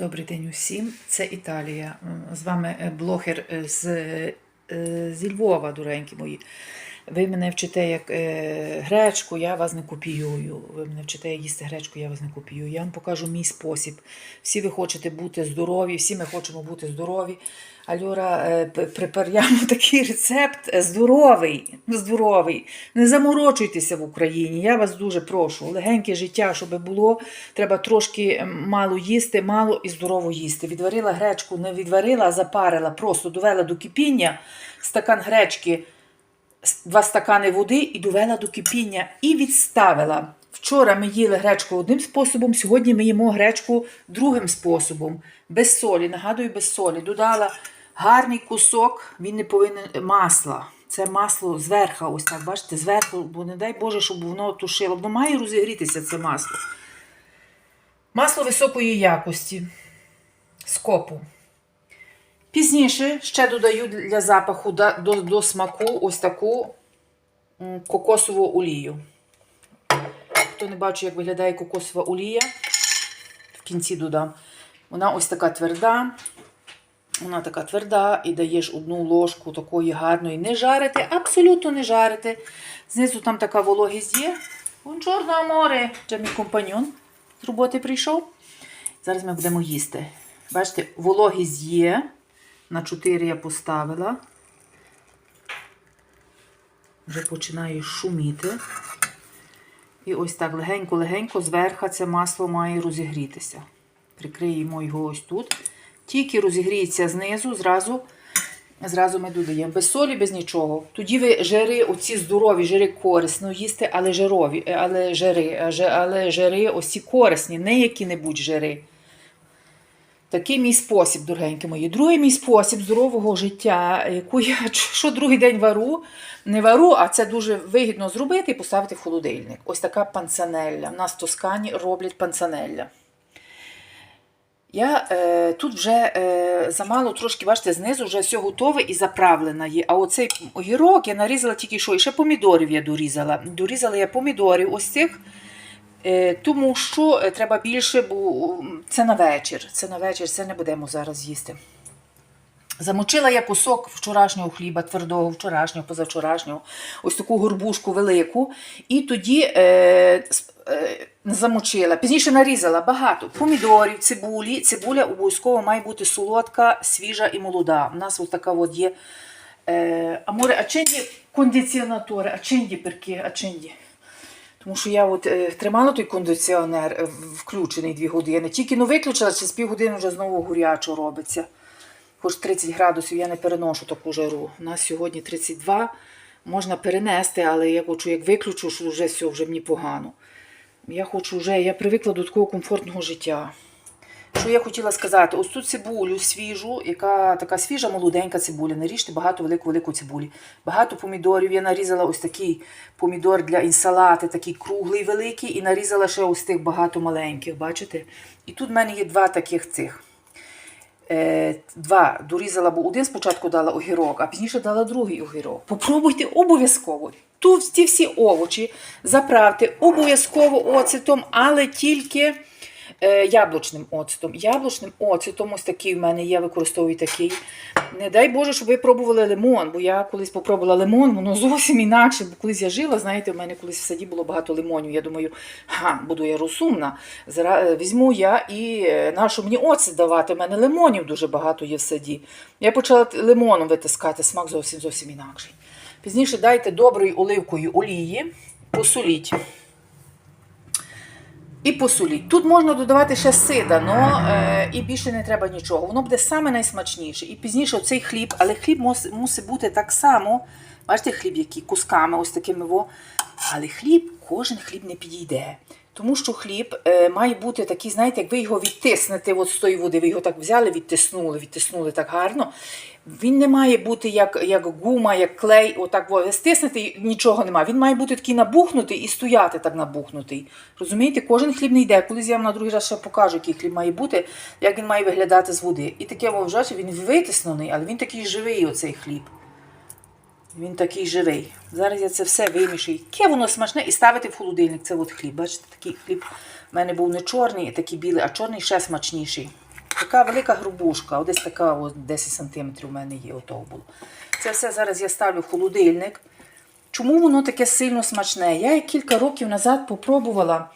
Добрий день усім, це Італія. З вами е, блогер е, з, е, зі Львова, доренькі мої. Ви мене вчите як е, гречку, я вас не копіюю. Ви мене вчите як їсти гречку, я вас не копіюю. Я вам покажу мій спосіб. Всі ви хочете бути здорові, всі ми хочемо бути здорові. Альора е, припар'ямо такий рецепт здоровий, здоровий. Не заморочуйтеся в Україні. Я вас дуже прошу. Легеньке життя, щоб було. Треба трошки мало їсти, мало і здорово їсти. Відварила гречку, не відварила, а запарила, просто довела до кипіння стакан гречки два стакани води і довела до кипіння і відставила. Вчора ми їли гречку одним способом, сьогодні ми їмо гречку другим способом, без солі. Нагадую, без солі. Додала гарний кусок, він не повинен масла. Це масло зверху, ось так, бачите, зверху, бо не дай Боже, щоб воно тушило. Воно має розігрітися це масло. Масло високої якості. Скопу. Пізніше ще додаю для запаху до, до смаку ось таку кокосову олію. Хто не бачить, як виглядає кокосова олія, в кінці додам. Вона ось така тверда. Вона така тверда і даєш одну ложку такої гарної. Не жарити, абсолютно не жарити. Знизу там така вологість є. Бонжорно, аморе! Це мій компаньон з роботи прийшов. Зараз ми будемо їсти. Бачите, вологість є. На 4 я поставила. Вже починає шуміти. І ось так легенько-легенько зверху це масло має розігрітися. Прикриємо його ось тут. Тільки розігріється знизу, зразу, зразу ми додаємо. Без солі, без нічого. Тоді ви жири, оці здорові, жири корисно їсти, але жирові, але жири, але жири оці корисні, не які-небудь жири. Такий мій спосіб, дорогенькі мої. Другий мій спосіб здорового життя, яку я що другий день вару, не вару, а це дуже вигідно зробити і поставити в холодильник. Ось така панцанелля. У нас в Тоскані роблять панцанелля. Я е, тут вже е, замало трошки, бачите, знизу вже все готове і заправлена є. А оцей огірок я нарізала тільки що, і ще помідорів я дорізала. Дорізала я помідорів ось цих. Е, Тому що е, треба більше, бо це на вечір. Це на вечір, це не будемо зараз їсти. Замочила я кусок вчорашнього хліба, твердого, вчорашнього, позавчорашнього, ось таку горбушку велику. І тоді е, е, замочила. Пізніше нарізала багато помідорів, цибулі. Цибуля обов'язково має бути солодка, свіжа і молода. У нас ось така от є. Е, аморе, accendi кондиціонатори, accendi perché, accendi. Тому що я от е, тримала той кондиціонер е, включений дві години. Тільки ну виключила, через півгодини вже знову гурячо робиться. Хоч 30 градусів я не переношу таку жару. У нас сьогодні 32. Можна перенести, але я хочу, як виключу, що вже все, вже мені погано. Я хочу вже, я привикла до такого комфортного життя. Що я хотіла сказати? Ось цю цибулю свіжу, яка така свіжа, молоденька цибуля. Наріжте багато велику-велику цибулі. Багато помідорів. Я нарізала ось такий помідор для інсалати, такий круглий великий, і нарізала ще ось тих багато маленьких, бачите? І тут в мене є два таких цих. Е, два дорізала, бо один спочатку дала огірок, а пізніше дала другий огірок. Попробуйте обов'язково. Тут ці всі овочі заправте обов'язково оцетом, але тільки яблучним оцетом. Яблучним оцетом, ось такий в мене є, використовую такий. Не дай Боже, щоб ви пробували лимон, бо я колись попробувала лимон, воно зовсім інакше. Бо колись я жила, знаєте, в мене колись в саді було багато лимонів. Я думаю, ха, буду я розумна. Зара... е, Візьму я і е, нашу мені оцет давати. У мене лимонів дуже багато є в саді. Я почала лимоном витискати, смак зовсім зовсім інакший. Пізніше дайте доброю оливкою олії, посоліть. І посоліть. Тут можна додавати ще сида, но, е, і більше не треба нічого. Воно буде саме найсмачніше. І пізніше цей хліб, але хліб мус- мусить бути так само. Бачите, хліб, який кусками, ось такими. Во. Але хліб, кожен хліб не підійде. Тому що хліб е, має бути такий, знаєте, як ви його відтиснете от з тої води, ви його так взяли, відтиснули, відтиснули так гарно. Він не має бути як, як гума, як клей, отак ви стиснете, нічого немає. Він має бути такий набухнутий і стояти так набухнутий. Розумієте, кожен хліб не йде. Колись я вам на другий раз ще покажу, який хліб має бути, як він має виглядати з води. І таке вважаєте, він витиснений, але він такий живий, оцей хліб. Він такий живий. Зараз я це все вимішую. Яке воно смачне і ставити в холодильник. Це от хліб. Бачите, такий хліб в мене був не чорний, а такий білий, а чорний ще смачніший. Така велика грубушка, от десь така от 10 см у мене є, отого було. Це все зараз я ставлю в холодильник. Чому воно таке сильно смачне? Я кілька років назад попробувала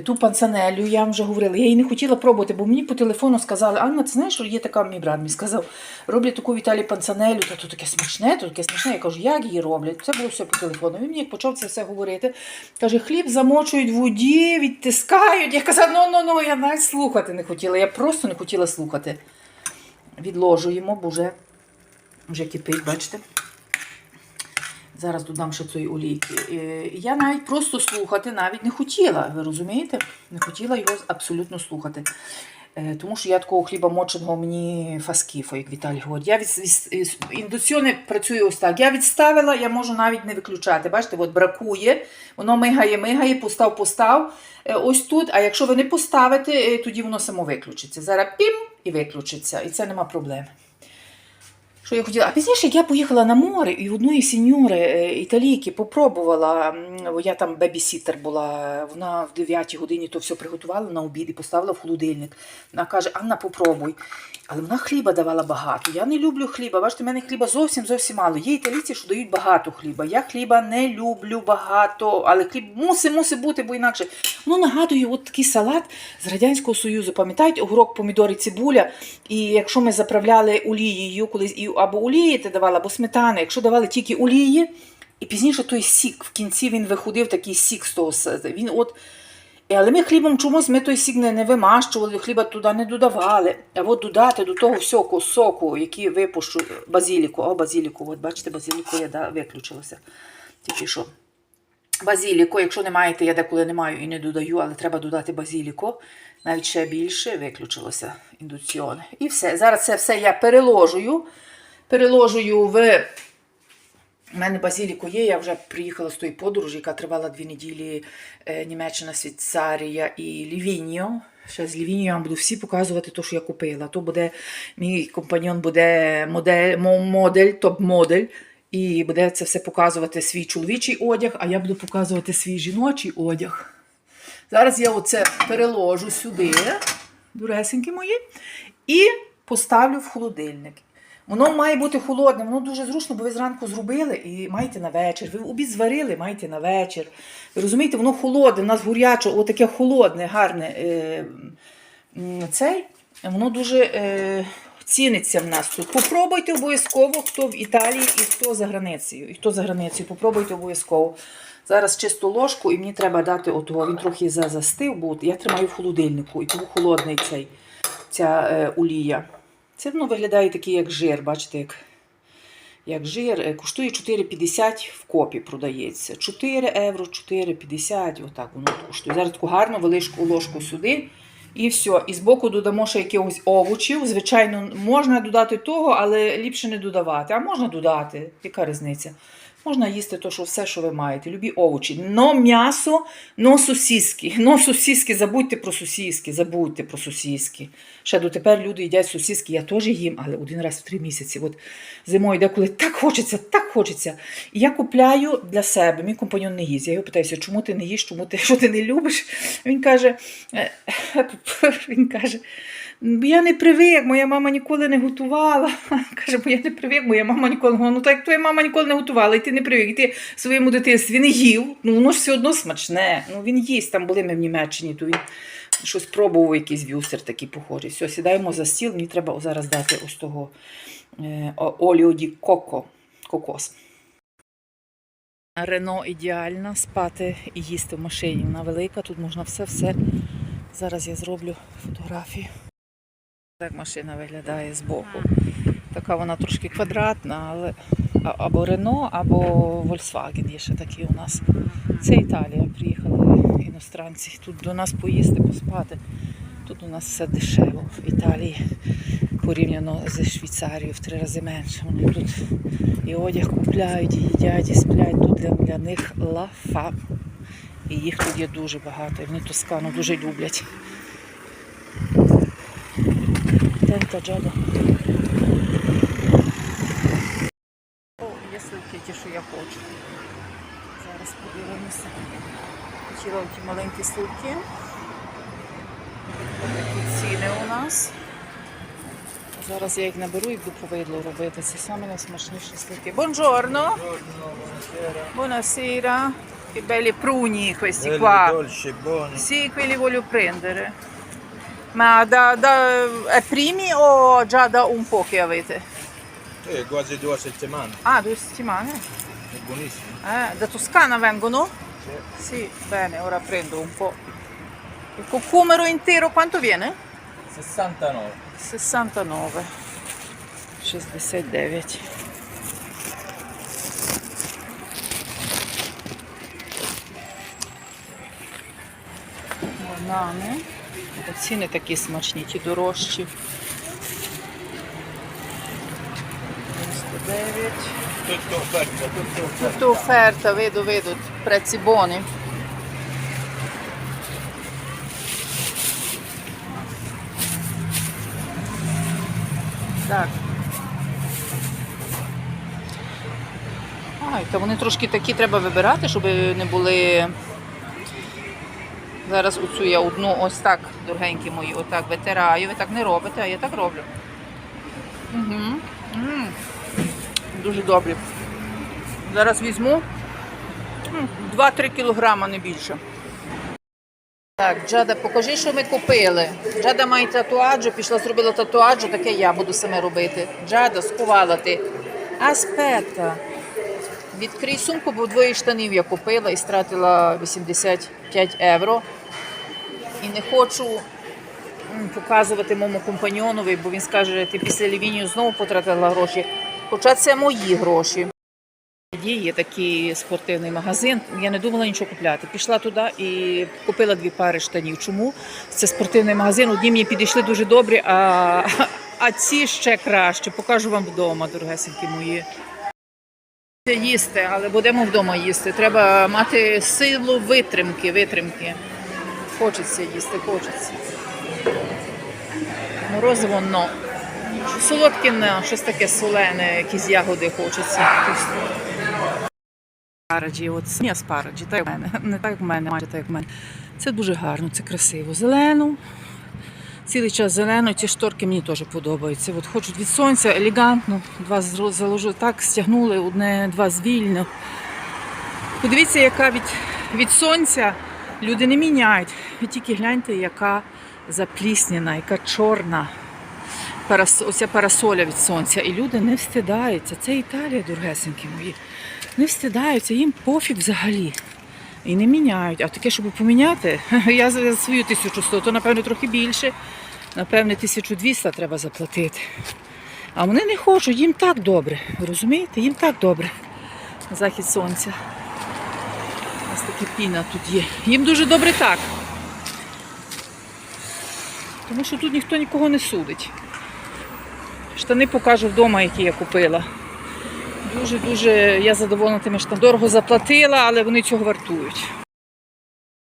ту панцанелю, я вам вже говорила. Я її не хотіла пробувати, бо мені по телефону сказали, Анна, ти знаєш, що є така мій брат мені сказав, роблять таку Віталій панцанелю, та то таке смачне, то таке смачне. Я кажу, як її роблять? Це було все по телефону. Він мені як почав це все говорити. Каже, хліб замочують в воді, відтискають. Я казала, ну ну ну я навіть слухати не хотіла. Я просто не хотіла слухати. Відложуємо, бо вже, вже кипить, бачите. Зараз додам ще цієї олійки. Е, Я навіть просто слухати навіть не хотіла. Ви розумієте? Не хотіла його абсолютно слухати. Е, Тому що я такого хліба моченого мені фаскіфо, як Віталій говорить. Я від, індуціони працює ось так. Я відставила, я можу навіть не виключати. Бачите, от бракує, воно мигає, мигає, постав, постав. Е, Ось тут. А якщо ви не поставите, тоді воно само виключиться. Зараз пім і виключиться. І це нема проблеми. Що я хотіла? А пізніше я поїхала на море і одної сеньори е, італійки попробувала. бо Я там бебісітер була. Вона в 9 годині то все приготувала на обід і поставила в холодильник. Вона каже: Анна, попробуй. Але вона хліба давала багато. Я не люблю хліба. Бачите, в мене хліба зовсім зовсім мало. Є італійці, що дають багато хліба. Я хліба не люблю багато, але хліб мусить, мусить бути, бо інакше. Воно нагадує от такий салат з Радянського Союзу. Пам'ятаєте, огурок, помідори, цибуля. І якщо ми заправляли олією, колись і або олії ти давала, або сметани, якщо давали тільки олії, і пізніше той сік в кінці він виходив, такий сік з того. Він от. Але ми хлібом чомусь ми той сік не, не вимащували, хліба туди не додавали. А от додати до того всього соку, який випущу, базіліку. О, базіліку, от бачите, базіліку я да, виключилася. Тільки що. Базіліко, якщо не маєте, я деколи не маю і не додаю, але треба додати базіліко. Навіть ще більше виключилося індуціоне. І все. Зараз це все я переложую. Переложую в. У мене базіліко є, я вже приїхала з тої подорожі, яка тривала дві неділі е, Німеччина, Швейцарія і Лівіньо. Ще з Лівіньо я вам буду всі показувати те, що я купила. То буде мій компаньон буде модель, модель топ-модель. І буде це все показувати свій чоловічий одяг, а я буду показувати свій жіночий одяг. Зараз я оце переложу сюди, дуресенькі мої, і поставлю в холодильник. Воно має бути холодне, воно дуже зручно, бо ви зранку зробили і маєте на вечір. Ви обід зварили, маєте на вечір. Ви розумієте, воно холодне, у нас гуряче, отаке холодне, гарне е, цей. Воно дуже е, ціниться в нас тут. Попробуйте обов'язково, хто в Італії і хто за границею. І хто за границею, попробуйте обов'язково. Зараз чисту ложку, і мені треба дати отого. Він трохи за- застив, бо я тримаю в холодильнику, і тому холодний цей, ця е, олія. Це воно виглядає такий, як жир, бачите, як, як жир. Е, Коштує 4,50 в копі продається. 4 євро, 4,50, отак воно коштує. Зараз таку гарну величку ложку сюди. І все. І збоку додамо ще якихось овочів. Звичайно, можна додати того, але ліпше не додавати. А можна додати. Яка різниця? Можна їсти то, що все, що ви маєте. Любі овочі. Но м'ясо, но сосиски. Но сосиски, забудьте про сосиски, забудьте про сосиски. Ще дотепер люди їдять сосиски, я теж їм, але один раз в три місяці. От зимою деколи так хочеться, так хочеться. І я купляю для себе. Мій компаньон не їсть. Я його питаюся, чому ти не їш, чому ти що ти не любиш? Він каже, е, він каже. «Бо Я не привик, моя мама ніколи не готувала. Каже, бо я не привик, моя мама ніколи. Ну так твоя мама ніколи не готувала, і ти не привик, і ти в своєму дитинстві не їв. Ну воно ж все одно смачне. Ну він їсть, там були ми в Німеччині, то він щось пробував, якийсь вюстер такий похожий. Все, сідаємо за стіл, мені треба зараз дати ось того е, о- оліо ді коко, кокос. Рено ідеальна спати і їсти в машині. Вона велика, тут можна все-все. Зараз я зроблю фотографію. Так машина виглядає збоку. Така вона трошки квадратна, але або Рено, або Volkswagen є ще такі у нас. Це Італія. Приїхали іностранці. Тут до нас поїсти, поспати. Тут у нас все дешево в Італії порівняно зі Швейцарією в три рази менше. Вони тут і одяг купляють, і їдять, і сплять. Тут для, для них лафа. І їх тут є дуже багато. І вони Тоскану дуже люблять. Тента джада. О, є сливки ті, що я хочу. Зараз подивимося. Хотіла ті маленькі сливки. Такі ціни у нас. Зараз я їх наберу і буду повидло робити. Це саме найсмачніші слики. Buongiorno. Buonasera. Che belli pruni questi qua. dolci, buoni. Sì, quelli voglio prendere. Ma da, da, è primi o già da un po' che avete? Eh, quasi due settimane. Ah, due settimane? È buonissimo. Eh, da Toscana vengono? Sì. Sì, bene, ora prendo un po'. Il cocumero intero quanto viene? 69. 69. 69. Banane. Ціни такі смачні, ті дорожчі. 99. Tutto offerta, tutto offerta. Tutta offerta, vedo, vedo, prezzi buoni. Так. Ай, та вони трошки такі треба вибирати, щоб не були. Зараз оцю я одну ось так, дорогенькі мої, отак витираю. Ви так не робите, а я так роблю. Угу. Дуже добрі. Зараз візьму м, 2-3 кілограма, не більше. Так, Джада, покажи, що ми купили. Джада має татуаджу, пішла зробила татуаджу, таке я буду саме робити. Джада, сховала ти. Аспета. Відкрий сумку, бо двоє штанів я купила і стратила 85 євро. І не хочу показувати моєму компаньйонові, бо він скаже, ти після Лівінію знову потратила гроші. Хоча це мої гроші. Є такий спортивний магазин. Я не думала нічого купляти. Пішла туди і купила дві пари штанів. Чому? Це спортивний магазин. Одні мені підійшли дуже добрі, а, а ці ще краще. Покажу вам вдома, дорогесенькі мої. Їсти, але будемо вдома їсти. Треба мати силу витримки, витримки. Хочеться їсти, хочеться. Морозиво, но. Солодке, щось таке солене, якісь ягоди хочеться. Спараджі, от ні, спараджі, так як в мене. Не так як в мене, майже так як в мене. Це дуже гарно, це красиво. Зелено. Цілий час зелено, ці шторки мені теж подобаються. От хочуть від сонця, елегантно. Два заложили так, стягнули, одне, два звільно. Подивіться, яка від, від сонця люди не міняють. Ви тільки гляньте, яка запліснена, яка чорна. Парас, оця парасоля від сонця. І люди не встидаються. Це Італія, дорогесенькі мої. Не встидаються, їм пофіг взагалі. І не міняють. А таке, щоб поміняти, я за свою 1100, то напевно трохи більше. Напевне, 1200 треба заплатити. А вони не хочуть, їм так добре. Розумієте? Їм так добре. Захід сонця. Нас такі піна тут є. Їм дуже добре так. Тому що тут ніхто нікого не судить. Штани покажу вдома, які я купила. Дуже-дуже я задоволена тим, що Дорого заплатила, але вони цього вартують.